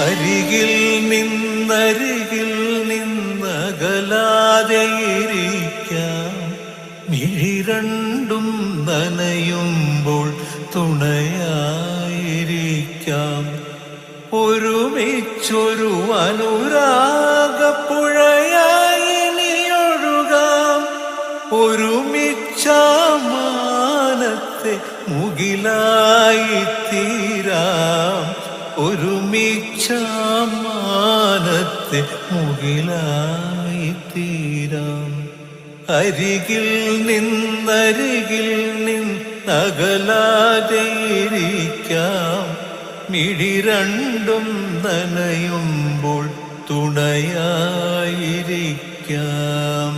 അരികിൽ നിന്നരികിൽ നിന്നകലാതെ ഇരിക്കാം മിഴി രണ്ടും നനയുമ്പോൾ തുണയായിരിക്കാം. ഒരുമിച്ചൊരു അനുരാഗപ്പുഴയായി നീയൊഴുകാം. ഒരുമിച്ചാമാനത്തെ മുകിലായി തീരാം ഒരുമിച്ചാമാനത്തെ മുകിലായി തീരാം. അരികിൽ നിന്നരികിൽ നിന്നകലാതെ അകലാതെയിരിക്കാം. മിഴി രണ്ടും നനയുമ്പോൾ തുണയായിരിക്കാം.